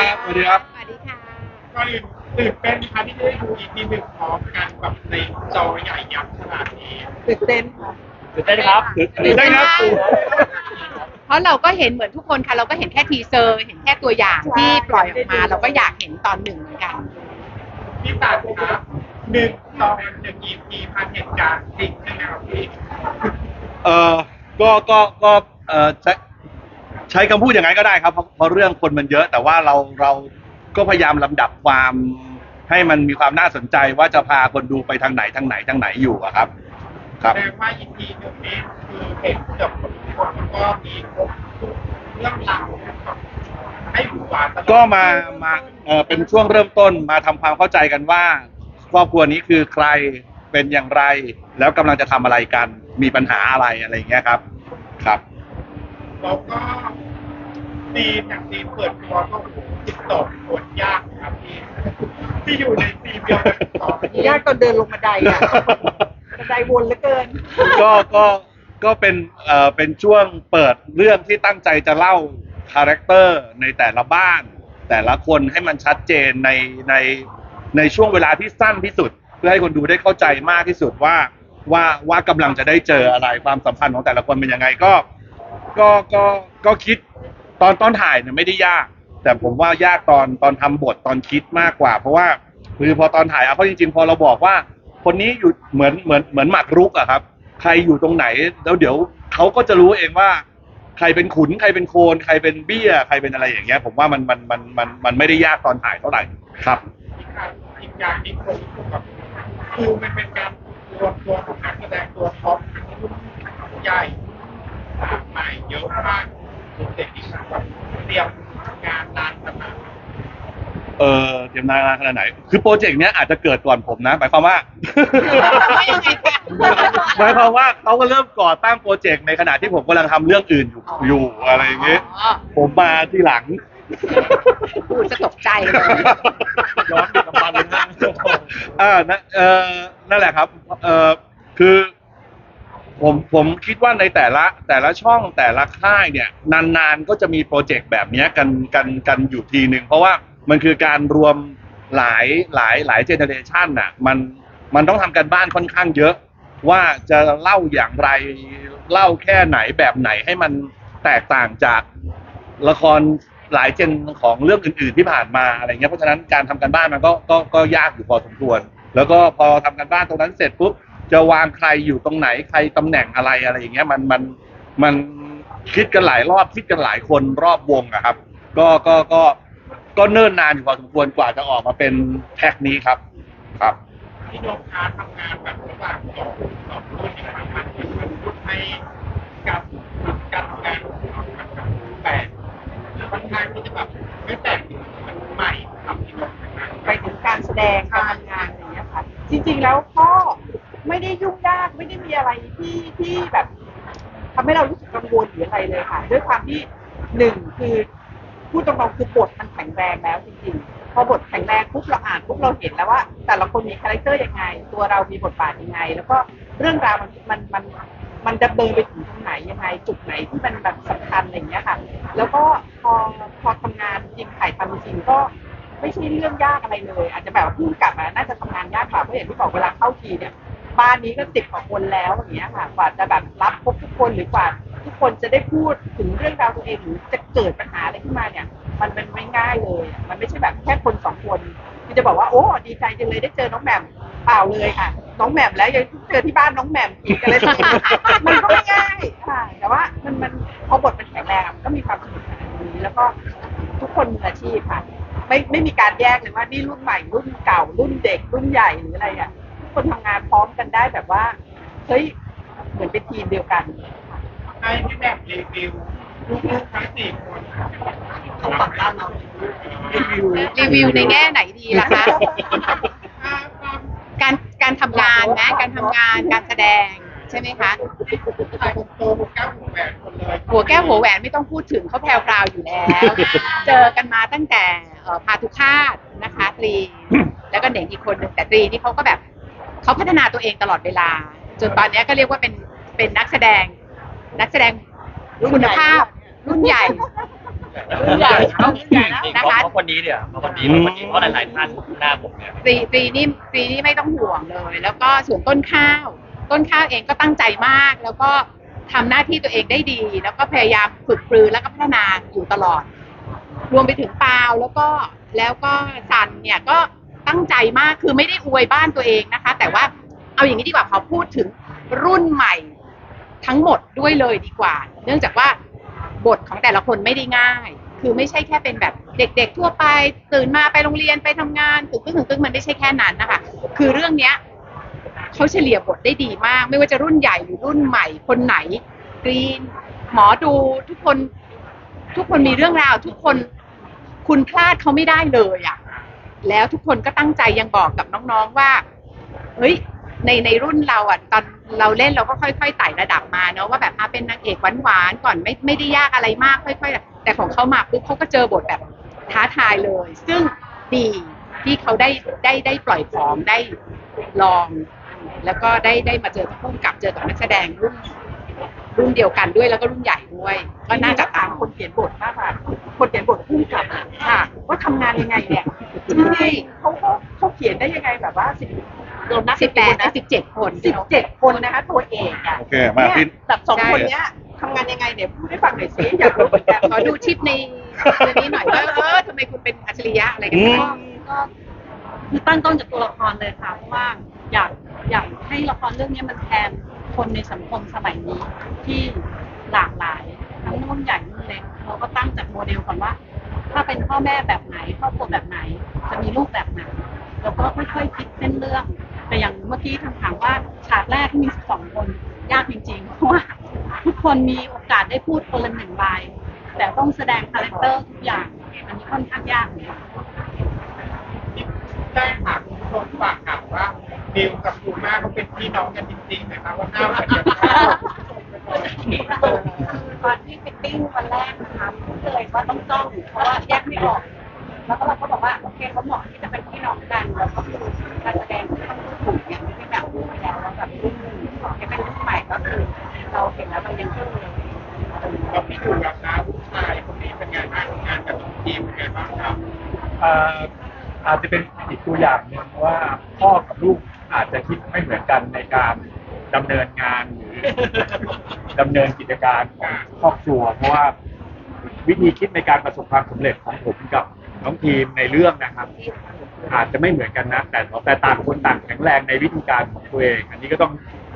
ครับสวัสดีครับสวัสดีค่ะก็อื่นตื่นเต้นค่ะที่ได้ดูอีพีหนึ่งพร้อมกันแบบในจอใหญ่ยักษ์ขนาดนี้ตื่นเต้นค่ะ ตื่นเต้นครับตื่นเต้นครับ เพราะเราก็เห็นเหมือนทุกคนค่ะ เราก็เห็นแค่ทีเซอร์ เห็นแค่ตัวอย่างที่ปล่อยออกมา เราก็อยากเห็นตอนหนึ่งเหมือนกันพี่ตัดครับหนึ่งตอนหนึ่งอีพีพันเหตุการณ์จริงใช่ไหมครับพี่เออก็ก็ก็เออ ใช้ใช้คำพูดอย่างไงก็ได้ครับเพราะเพราะเรื่องคนมันเยอะ แต่ว่าเราเราก็พยายามลำดับความให้มันมีความน่าสนใจว่าจะพาคนดูไปทางไหนทางไหนทางไหนอยู่อะครับครับแปลว่าอีพีหนึ่งนี้คือเห็นเกือบทุกคนแล้วก็มีครบทุกเรื่องราวแบบให้หวือหวาตลอดก็มามาเออเป็นช่วงเริ่มต้นมาทำความเข้าใจกันว่า ครอบครัวนี้คือใครเป็นอย่างไร แล้วกำลังจะทำอะไรกัน มีปัญหาอะไรอะไรอย่างเงี้ยครับ ครับ แล้วก็ซีนอย่างซีนเปิดตัวก็โอ้โหติดต่อคนยากนะครับพี่ที่อยู่ในซีนเดียวกันต่อยากตอนเดินลงบันไดอะบันไดวนเหลือเกิน ก็ก็ก็เป็นเอ่อเป็นช่วงเปิดเรื่องที่ตั้งใจจะเล่าคาแรคเตอร์ในแต่ละบ้าน แต่ละคนให้มันชัดเจนในในในช่วงเวลาที่สั้นที่สุด เพื่อให้คนดูได้เข้าใจมากที่สุดว่าว่าว่ากำลังจะได้เจออะไรความสัมพันธ์ของแต่ละคนเป็นยังไงก็ ก็ก็ก็คิดตอนตอนถ่ายเนี่ยไม่ได้ยาก แต่ผมว่ายากตอนตอนทำบทตอนคิดมากกว่า เพราะว่าคือพอตอนถ่ายเอาเข้าจริง ๆ พอเราบอกว่า คนนี้อยู่เหมือนเหมือนเหมือนหมากรุกอะครับ ใครอยู่ตรงไหนแล้วเดี๋ยวเขาก็จะรู้เองว่า ใครเป็นขุนใครเป็นโคนใครเป็นเบี้ย ใครเป็นอะไรอย่างเงี้ย ผมว่ามันมันมันมันมันไม่ได้ยากตอนถ่ายเท่าไหร่ครับ อีกการอีกอย่างที่คนแบบคือมันเป็นการรวมตัวของนักแสดงตัวท็อปทั้งรุ่นใหญ่ หลากหลายเยอะมากเด็กที่แบบเตรียมงานนานขนาดเออเตรียมนานขนาดไหน คือโปรเจกต์เนี้ยอาจจะเกิดก่อนผมนะ หมายความว่าว่ายังไงคะหมายความว่าเขาก็เริ่มก่อตั้งโปรเจกต์ในขณะที่ผมกำลังทำเรื่องอื่นอยู่อยู่อะไรอย่างเงี้ยอ๋อผมมาทีหลังพูดจะตกใจเลยย้อนกลับมาเลยนะอ่านะเออนั่นแหละครับ เออคือ ผมผมคิดว่าในแต่ละแต่ละช่องแต่ละค่ายเนี่ยนานๆก็จะมีโปรเจกต์แบบเนี้ยกันกันกันอยู่ทีหนึ่งเพราะว่ามันคือการรวมหลายหลายหลายเจเนเรชันน่ะมันมันต้องทำกันบ้านค่อนข้างเยอะ ว่าจะเล่าอย่างไรเล่าแค่ไหนแบบไหนให้มันแตกต่างจากละครหลายเจนของเรื่องอื่นๆที่ผ่านมาอะไรเงี้ยเพราะฉะนั้นการทำกันบ้านมันก็ก็ก็ยากอยู่พอสมควร แล้วก็พอทำกันบ้านตรงนั้นเสร็จปุ๊บ จะวางใครอยู่ตรงไหนใครตำแหน่งอะไรอะไรอย่างเงี้ยมันมันมันคิดกันหลายรอบคิดกันหลายคนรอบวงอะครับ ก็ก็ก็ก็เนิ่นนานอยู่พอสมควรกว่าจะออกมาเป็นแพ็คนี้ครับ ครับที่โดนค้าทำงานแบบระหว่างสองสองรุ่นเนี่ยมันมันมันให้การการทำงานของมันแบบแปลกค่อนข้างที่จะแบบไม่แปลกมันใหม่ทำที่โดนทำงานไปถึงการแสดงการทำงานอะไรอย่างเงี้ยค่ะ จริงๆแล้วก็ ไม่ได้ยุ่งยากไม่ได้มีอะไรที่ที่แบบทำให้เรารู้สึกกังวลหรืออะไรเลยค่ะ ด้วยความที่หนึ่งคือพูดตรงๆคือบทมันแข็งแรงแล้วจริงๆพอบทแข็งแรงปุ๊บเราอ่านปุ๊บเราเห็นแล้วว่า แต่ละคนมีคาแรคเตอร์ยังไง ตัวเรามีบทบาทยังไง แล้วก็เรื่องราวมันมันมันมันดำเนินไปถึงตรงไหนยังไงจุดไหนที่มันแบบสำคัญอะไรอย่างเงี้ยค่ะ แล้วก็พอพอทำงานจริงถ่ายทำจริงก็ ไม่ใช่เรื่องยากอะไรเลย อาจจะแบบว่าพุ่งกลับมาน่าจะทำงานยากกว่าเพราะอย่างที่บอกเวลาเข้าทีเนี่ย บ้านนี้ก็สิบกว่าคนแล้วอย่างเงี้ยค่ะ กว่าจะแบบรับครบทุกคนหรือกว่า ทุกคนจะได้พูดถึงเรื่องราวตัวเองหรือจะเกิดปัญหาอะไรขึ้นมาเนี่ย มันเป็นไม่ง่ายเลยอะมันไม่ใช่แบบแค่คนสองคนที่จะบอกว่าโอ้ดีใจจังเลยได้เจอน้องแหม่มเปล่าเลยค่ะ น้องแหม่มแล้วยังเจอที่บ้านน้องแหม่มอีกอะไรสักอย่างมันก็ไม่ง่ายค่ะ แต่ว่ามันมันพอบทมันแข็งแรงมันก็มีความสนุกสนานนี้ แล้วก็ทุกคนมืออาชีพค่ะ ไม่ไม่มีการแยกเลยว่านี่รุ่นใหม่รุ่นเก่ารุ่นเด็กรุ่นใหญ่หรืออะไรอะ คนทำงานพร้อมกันได้แบบว่า เฮ้ย เหมือนเป็นทีมเดียวกันให้พี่แบบรีวิวลูกๆทั้งสี่คนเขาปักด้านเรารีวิวรีวิวในแง่ไหนดีล่ะคะ การการทำงานนะ การทำงานการแสดงใช่ไหมคะถ่ายคนโตหัวแก้วหัวแหวนคนเลยหัวแก้วหัวแหวนไม่ต้องพูดถึงเขาแพรวพราวอยู่แล้ว เจอกันมาตั้งแต่เอ่อพาทุกคาตนะคะตรี แล้วก็เด็กอีกคนหนึ่งแต่ตรีนี่เขาก็แบบ เขาพัฒนาตัวเองตลอดเวลา จนตอนเนี้ยก็เรียกว่าเป็นเป็นนักแสดง นักแสดงคุณภาพ รุ่นใหญ่รุ่นใหญ่เอารุ่นใหญ่แล้วนะคะ เพราะคนนี้เดี๋ยวเพราะคนนี้เพราะคนนี้เพราะหลายๆท่านหน้าผมเนี่ยตรีตรีนี่ตรีนี่ไม่ต้องห่วงเลย แล้วก็ส่วนต้นข้าว ต้นข้าวเองก็ตั้งใจมาก แล้วก็ทำหน้าที่ตัวเองได้ดี แล้วก็พยายามฝึกปรือแล้วก็พัฒนาอยู่ตลอด รวมไปถึงปาวแล้วก็แล้วก็ซันเนี่ยก็ ตั้งใจมากคือไม่ได้อวยบ้านตัวเองนะคะ แต่ว่าเอาอย่างนี้ดีกว่าขอพูดถึงรุ่นใหม่ทั้งหมดด้วยเลยดีกว่า เนื่องจากว่าบทของแต่ละคนไม่ได้ง่าย คือไม่ใช่แค่เป็นแบบเด็ก ๆ ทั่วไป ตื่นมาไปโรงเรียนไปทำงานตึกตึกตึกตึกมันไม่ใช่แค่นั้นนะคะ คือเรื่องเนี้ยเขาเฉลี่ยบทได้ดีมาก ไม่ว่าจะรุ่นใหญ่หรือรุ่นใหม่คนไหนกรีนหมอดูทุกคน ทุกคนมีเรื่องราว ทุกคนคุณพลาดเขาไม่ได้เลยอะ่ะ แล้วทุกคนก็ตั้งใจยังบอกกับน้องๆว่าเฮ้ยในในรุ่นเราอะตอนเราเล่นเราก็ค่อยๆไต่ระดับมาเนาะว่าแบบอะเป็นนางเอกหวานๆก่อนไม่ไม่ได้ยากอะไรมากค่อยๆแต่ของเขามาปุ๊บเขาก็เจอบทแบบท้าทายเลย ซึ่งดีที่เขาได้ได้ได้ปล่อยของได้ลอง แล้วก็ได้ได้มาเจอพุ่มกับเจอกับนักแสดงรุ่นรุ่นเดียวกันด้วยแล้วก็รุ่นใหญ่ด้วย ก็น่าจะตามคนเขียนบทมากกว่าคนเขียนบทพุ่งกับค่ะ ทำงานยังไงเนี่ยใช่เขาเขาเขาเขียนได้ยังไงแบบว่าสิบเรานับสิบแปดนะสิบเจ็ดคนสิบเจ็ดคนนะคะตัวเอกอะโอเคมาเนี่ยพี่แบบสองคนเนี้ยทำงานยังไงเนี่ยพูดให้ฟังหน่อยสิอยากรู้เหมือนกันขอดูชิปในในนี้หน่อยว่าเออทำไมคุณเป็นอัจฉริยะอะไรกันอืมบ้าง ก็คือตั้งต้นจากตัวละครเลยค่ะเพราะว่าอยากอยากให้ละครเรื่องนี้มันแทนคนในสังคมสมัยนี้ที่หลากหลายทั้งรุ่นใหญ่รุ่นเล็กเราก็ตั้งจากโมเดลก่อนว่า ถ้าเป็นพ่อแม่แบบไหนครอบครัวแบบไหน จะมีลูกแบบไหนแล้วก็ค่อยๆคิดเส้นเรื่อง แต่อย่างเมื่อกี้ทางถามว่าฉากแรกที่มี12คนยากจริงๆ เพราะว่าทุกคนมีโอกาสได้พูดคนละหนึ่งใบแต่ต้องแสดงคาแรคเตอร์ทุกอย่าง อันนี้ค่อนข้างยากเหมือนกันได้ถามคุณผู้ชมฝากถามว่านิวกับคูม่าเขาเป็นพี่น้องกันจริงๆนะครับว่าหน้าเหมือนกัน ตอนที่ฟิตติ้งวันแรกนะคะพูดเลยว่าต้องจ้องเพราะว่าแยกไม่ออก แล้วก็เราก็บอกว่าโอเคเขาเหมาะที่จะเป็นพี่น้องกันแล้วก็คือการแสดงที่ต้องถูกอย่างที่แบบรู้ไปแล้วแล้วแบบรุ่นที่เป็นรุ่นใหม่ก็คือเราเห็นแล้วเรายังเชื่อเลยกับพี่ดูกับน้าผู้ชายคนนี้เป็นไงบ้างงานกับทีมเป็นไงบ้างครับเอ่ออาจจะเป็นอีกตัวอย่างหนึ่งว่าพ่อกับลูกอาจจะคิดไม่เหมือนกันในการ ดำเนินงานหรือดำเนินกิจการของครอบครัว เพราะว่าวิธีคิดในการประสบความสำเร็จของผมกับน้องทีมในเรื่องนะครับ อาจจะไม่เหมือนกันนะ แต่แต่ต่างคนต่างแข็งแรงในวิธีการของตัวเอง อันนี้ก็ต้อง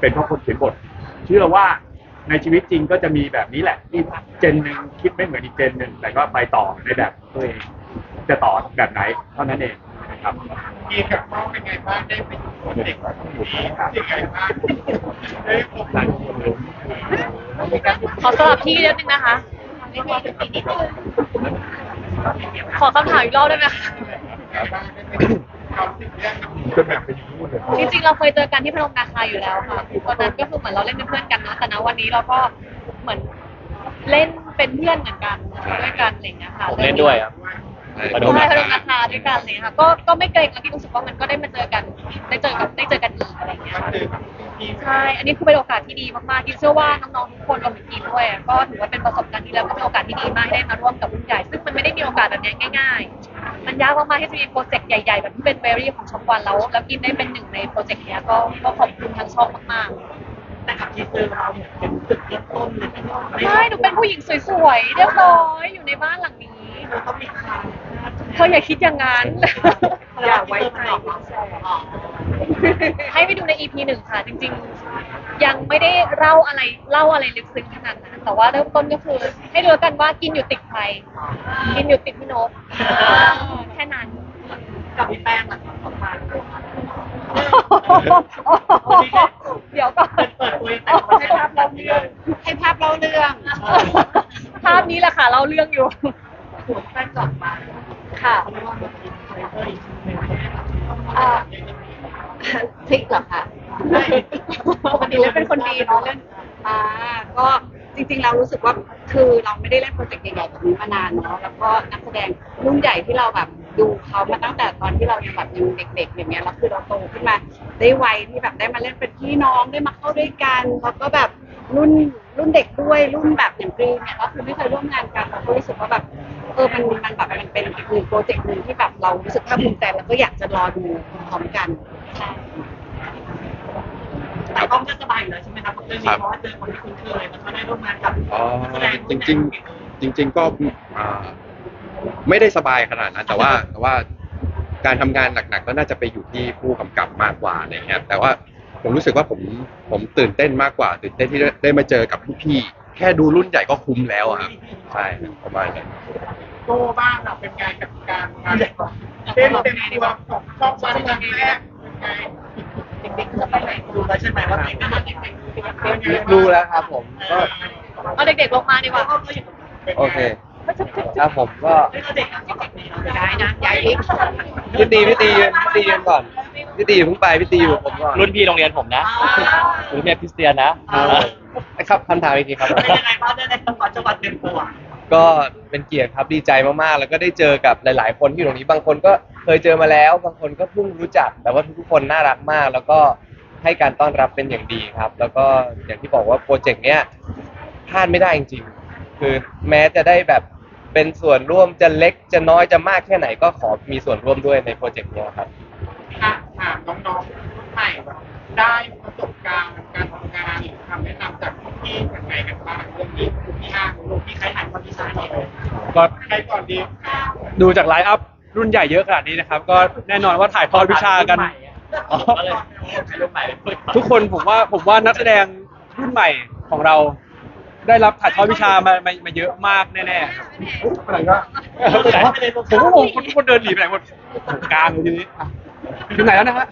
เป็นเพราะคนเขียนบท เชื่อว่าในชีวิตจริงก็จะมีแบบนี้แหละที่เจนหนึ่งคิดไม่เหมือนอีกเจนหนึ่งแต่ก็ไปต่อในแบบตัวเอง จะต่อแบบไหนเท่านั้นเอง ครับกีกับพ่อเป็นไงบ้างได้ไปดูโปรเจกต์นี้ยังไงบ้างได้พบกันขอสลับที่นิดนึงนะคะ ขอคำถามอีกรอบได้ไหมคะบ้างได้ไปทำสิ่งแรกกับเป็นแบบเป็นอย่างนี้หมดเลยจริงๆเราเคยเจอกันที่พนมนาคาอยู่แล้วค่ะตอนนั้นก็คือเหมือนเราเล่นเป็นเพื่อนกันนะแต่ณวันนี้เราก็เหมือนเล่นเป็นเพื่อนเหมือนกันด้วยกันอะไรอย่างเงี้ยค่ะผมเล่นด้วยครับ มาดูใช่นะพนมนาคาด้วยกันเลยค่ะก็ก็ไม่เกรงแล้วที่รู้สึกว่ามันก็ได้มาเจอกันได้เจอกับได้เจอกันอีกอะไรอย่างเงี้ยมาค่ะเจอกับพี่ใช่อันนี้คือเป็นโอกาสที่ดีมากๆกินเชื่อว่าน้องๆทุกคนรวมถึงกินด้วยก็ถือว่าเป็นประสบการณ์ที่แล้วก็เป็นโอกาสที่ดีมากที่ได้มาร่วมกับรุ่นใหญ่ซึ่งมันไม่ได้มีโอกาสแบบนี้ง่ายๆ มันยากมากๆที่จะมีโปรเจกต์ใหญ่ๆ แบบที่เป็นเบอรี่ของช่องวันแล้วแล้วกินได้เป็นหนึ่งในโปรเจกต์เนี้ยก็ก็ขอบคุณทางช่องมากๆ แต่กับทีเซอร์เราเนี่ยเป็นจุดเริ่มต้นเลยที่เราใช่หนูเป็นผู้หญิงสวยๆ เรียบร้อยอยู่ในบ้านหลังนี้ เขามีคาเธออย่าคิดอย่างนั้น อย่าไว้ใจให้ไปดูใน EP หนึ่งค่ะ จริง ๆ ยังไม่ได้เล่าอะไรเล่าอะไรลึกซึ้งขนาดนั้น แต่ว่าเริ่มต้นก็คือ ให้ดูแล้วกันว่ากินอยู่ติดใคร กินอยู่ติดพี่นกแค่นั้น กับพี่แป้งอะสองพันเดี๋ยวก่อนเปิดตัวแต่ให้ภาพเราเรื่อง ให้ภาพเล่าเรื่อง ภาพนี้แหละค่ะเล่าเรื่องอยู่ หัวแป้งกลับมาค่ะ เขาเรียกว่ามันกินไฟเบอร์อีกหนึ่งอ่า พลิกเหรอคะปกติเล่นเป็นคนดีเนาะเล่นอ่าก็จริงๆเรารู้สึกว่าคือเราไม่ได้เล่นโปรเจกต์ใหญ่ๆแบบนี้มานานเนาะแล้วก็นักแสดงรุ่นใหญ่ที่เราแบบดูเขามาตั้งแต่ตอนที่เรายังแบบยังเด็กๆอย่างเงี้ยแล้วคือเราโตขึ้นมาได้วัยที่แบบได้มาเล่นเป็นพี่น้องได้มาเข้าด้วยกันแล้วก็แบบรุ่น รุ่นเด็กด้วยรุ่นแบบอย่างกรีนเนี่ยก็คือไม่เคยร่วมงานกันเราก็รู้สึกว่าแบบเออมันมันแบบมันเป็นอีกหนึ่งโปรเจกต์หนึ่งที่แบบเรารู้สึกภาคภูมิใจแล้วก็อยากจะรอดูพร้อมกันใช่แต่กล้องก็สบายอยู่แล้วใช่ไหมครับเรื่องนี้เพราะว่าเจอคนที่คุ้นเคยแล้วก็ได้ร่วมงานกับอ๋อนักแสดงจริงๆจริง ๆ ก็อ่าไม่ได้สบายขนาดนั้น แต่ว่าแต่ว่าการทำงานหนักๆก็น่าจะไปอยู่ที่ผู้กำกับมากกว่าอะไรเงี้ยแต่ว่า ผมรู้สึกว่าผมผมตื่นเต้นมากกว่า ตื่นเต้นที่ได้ได้มาเจอกับพี่ๆแค่ดูรุ่นใหญ่ก็คุ้มแล้วอะครับใช่ครับประมาณนั้น โตบ้างเราเป็นไงกับการมาเล่นเต็มตัวของช่องวันครั้งแรกเป็นไงเด็กๆจะไปไหนดูแล้วใช่ไหมว่าเด็กน่าจะเด็กรู้แล้วครับผมก็ เอาเด็กๆลงมาดีกว่าโอเคครับผมก็ เด็กเด็กๆไม่ได้นะย้ายอีก พี่ตีพี่ตียืนพี่ตียืนก่อน พี่ตีอย่าเพิ่งไปพี่ตีอยู่กับผมก่อนรุ่นพี่โรงเรียนผมนะรุ่นพี่คริสเตียนนะครับคำถามอีกทีครับ เป็นยังไงบ้างได้ในจังหวัดจังหวัดเต็มตัวก็เป็นเกียรติครับดีใจมากๆ แล้วก็ได้เจอกับหลาย ๆ คนที่อยู่ตรงนี้บางคนก็เคยเจอมาแล้ว บางคนก็เพิ่งรู้จัก แต่ว่าทุกๆคนน่ารักมาก แล้วก็ให้การต้อนรับเป็นอย่างดีครับ แล้วก็อย่างที่บอกว่าโปรเจกต์เนี้ยพลาดไม่ได้จริงๆ คือแม้จะได้แบบเป็นส่วนร่วมจะเล็กจะน้อยจะมากแค่ไหนก็ขอมีส่วนร่วมด้วยในโปรเจกต์เนี้ยครับอะถามน้องๆรุ่นใหม่ว่าได้ประสบการณ์การทำงานหรือคำแนะนำจากพี่ๆยังไงกันบ้างเรื่องนี้คุณพี่ห้างลูกพี่ใครถ่ายความพิชาเนี่ยก็ใครก่อนดีดูจากไลฟ์อัพรุ่นใหญ่เยอะขนาดนี้นะครับ ก็แน่นอนว่าถ่ายทอดวิชากันอ๋อก็เลยให้ลูกใหม่ไปพูดก่อนทุกคนผมว่าผมว่านักแสดงรุ่นใหม่ของเรา ได้รับถ่ายทอดวิชามามามาเยอะมากแน่ๆครับอะไรก็ผมก็งงทุกคนเดินหนีไปไหนหมดกลางเลยทีนี้อะ ถึงไหนแล้วนะฮะ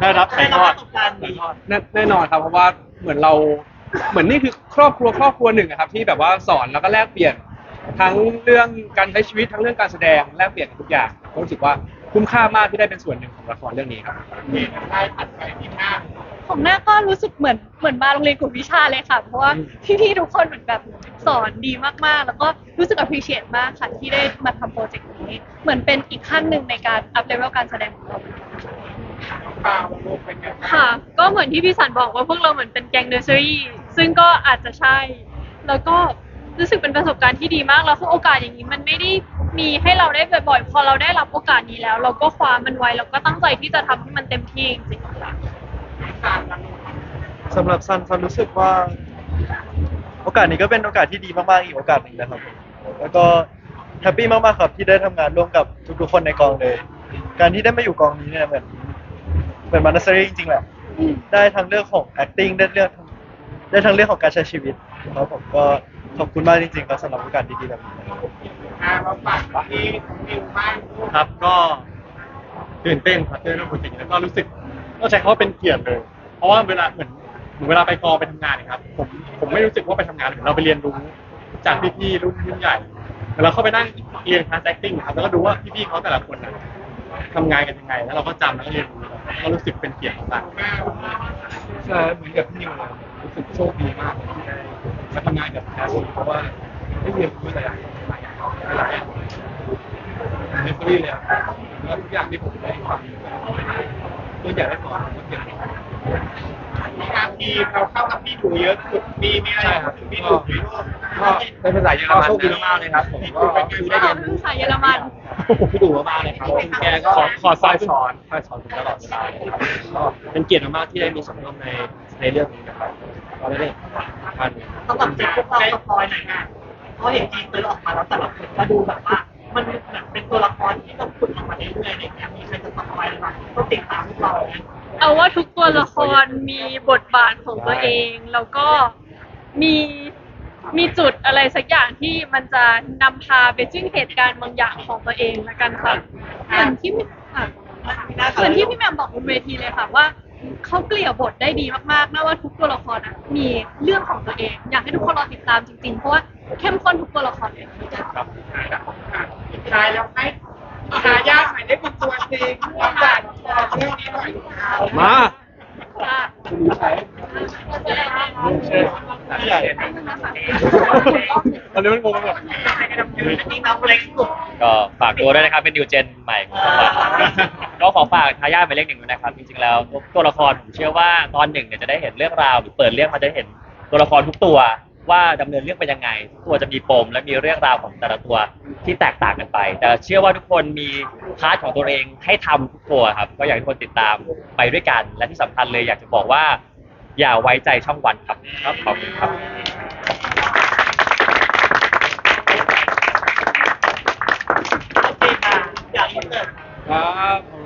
ได้รับถ่ายทอดประสบการณ์ดีแน่แน่นอนครับ เพราะว่าเหมือนเราเหมือนนี่คือครอบครัวครอบครัวหนึ่งอะครับ ที่แบบว่าสอนแล้วก็แลกเปลี่ยน ทั้งเรื่องการใช้ชีวิตทั้งเรื่องการแสดงแลกเปลี่ยนทุกอย่างผมรู้สึกว่าคุ้มค่ามากที่ได้เป็นส่วนหนึ่งของละครเรื่องนี้ครับเห็นได้ถัดไปที่ห้าง ของหน้าก็รู้สึกเหมือนเหมือนมาโรงเรียนกลุ่มวิชาเลยค่ะ เพราะว่าพี่ๆทุกคนเหมือนแบบสอนดีมากๆ แล้วก็รู้สึก appreciate มากค่ะที่ได้มาทำโปรเจกต์นี้ เหมือนเป็นอีกขั้นหนึ่งในการอัพเลเวลการแสดงของเราเปล่าลูกเป็นไงบ้างค่ะ ก็เหมือนที่พี่สันบอกว่าพวกเราเหมือนเป็นแก๊งเนอร์เซอรี่ ซึ่งก็อาจจะใช่ แล้วก็รู้สึกเป็นประสบการณ์ที่ดีมาก แล้วคือโอกาสอย่างนี้มันไม่ได้มีให้เราได้บ่อยๆ พอเราได้รับโอกาสนี้แล้ว เราก็คว้ามันไว้ แล้วก็ตั้งใจที่จะทำให้มันเต็มที่จริงๆค่ะ สำหรับซันซันรู้สึกว่า โอกาสนี้ก็เป็นโอกาสที่ดีมากๆอีกโอกาสหนึ่งนะครับ แล้วก็แฮปปี้มากๆครับที่ได้ทำงานร่วมกับทุกๆคนในกองเลย การที่ได้มาอยู่กองนี้เนี่ยเหมือนเหมือนมานาซารีจริงๆแหละได้ทั้งเรื่องของ acting ได้เรื่องได้ทั้งเรื่องของการใช้ชีวิตครับผมก็ขอบคุณมากจริงๆครับสำหรับโอกาสดีๆแบบนี้อ่ามาฝากที่นิวบ้างลูกครับก็ตื่นเต้นครับตื่นเต้นโปรเจกต์แล้วก็รู้สึก ก็ใช้คำว่าเป็นเกียรติเลย เพราะว่าเวลาเหมือนเหมือนเวลาไปกองไปทำงานเนยครับผมผมไม่รู้สึกว่าไปทำงานเหมือนเราไปเรียนรู้จากพี่ๆรุ่นรุ่นใหญ่เหมือนเราเข้าไปนั่งเรียนคลาส acting นะครับแล้วก็ดูว่าพี่ๆเขาแต่ละคนนะทำงานกันยังไง แล้วเราก็จำแล้วก็เรียนรู้ก็รู้สึกเป็นเกียรติมากใช่เหมือนกับพี่นิวเลยรู้สึกโชคดีมากเลยที่ได้มาทำงานกับแคสเพราะว่าได้เรียนรู้หลายๆหลายอย่างหลายอย่างในซีรีส์เลยแล้วทุกอย่างที่ผมได้ฟังเรื่ องอยากได้สอนผมก็เก็บบางทีเราเข้ากับพี่ดูเยอะสุดมีมีอะไรถึงพี่ดูไหมลูก็เป็นภาษาเยอรมันโชคดีมากเลยครับผมก็ได้เรียนภาษาเยอรมันพี่ดูมากเลยครับแกก็ขอสอนสอนคอยสอนผมตลอดเวลาเลยครับก็เป็นเกียรติมากๆที่ได้มีส่วนร่วมในในเรื่องนี้นะครับก็ได้พันสำหรับเด็กพวกเราสปอยหน่อยนะเพราะเห็นทีเตอร์ออกมาแล้วแต่ละคนก็ดูแบบว่า มันเหมือนเป็นตัวละครที่ต้องขุดออกมาเรื่อยๆอะไรอย่างเงี้ยมีใครจะสปอยไหมต้องติดตามพวกเราไหมเอาว่าทุกตัวละครมีบทบาทของตัวเอง แล้วก็มีมีจุดอะไรสักอย่างที่มันจะนำพาไปซึ่งเหตุการณ์บางอย่างของตัวเองละกันค่ะเหมือนที่พี่ค่ะเหมือนที่พี่แหม่มบอกบนเวทีเลยค่ะว่าเขาเกลี่ยบทได้ดีมากๆไม่ว่าทุกตัวละครอะมีเรื่องของตัวเอง อยากให้ทุกคนรอติดตามจริงๆ เพราะว่า เข้มข้นทุกตัวละครเลยครับสุดท้ายแล้วให้ทายาทใหม่ได้เป็นตัวจริงแล้วจากเรื่องนี้หน่อยมาค่ใหญ่ตอนนี้มันงงไปหมดนี่น้องเล็กสุดก็ฝากตัวด้วยนะครับเป็นนิวเจนใหม่ของจังหวัดก็ขอฝากทายาทหมายเลขหนึ่งด้วยนะครับจริงๆแล้วตัวละครผมเชื่อว่าตอนหนึ่งเนี่ยจะได้เห็นเรื่องราวหรือเปิดเรื่องมาจะเห็นตัวละครทุกตัว ว่าดำเนินเรื่องเป็นยังไงทุกตัวจะมีปมและมีเรื่องราวของแต่ละตัวที่แตกต่างกันไป แต่เชื่อว่าทุกคนมีพาร์ทของตัวเองให้ทำทุกตัวครับ ก็อยากให้ทุกคนติดตามไปด้วยกัน และที่สำคัญเลยอยากจะบอกว่า อย่าไว้ใจช่องวันครับครับขอบคุณครับ โอเคค่ะอยากอินเตอร์ครับ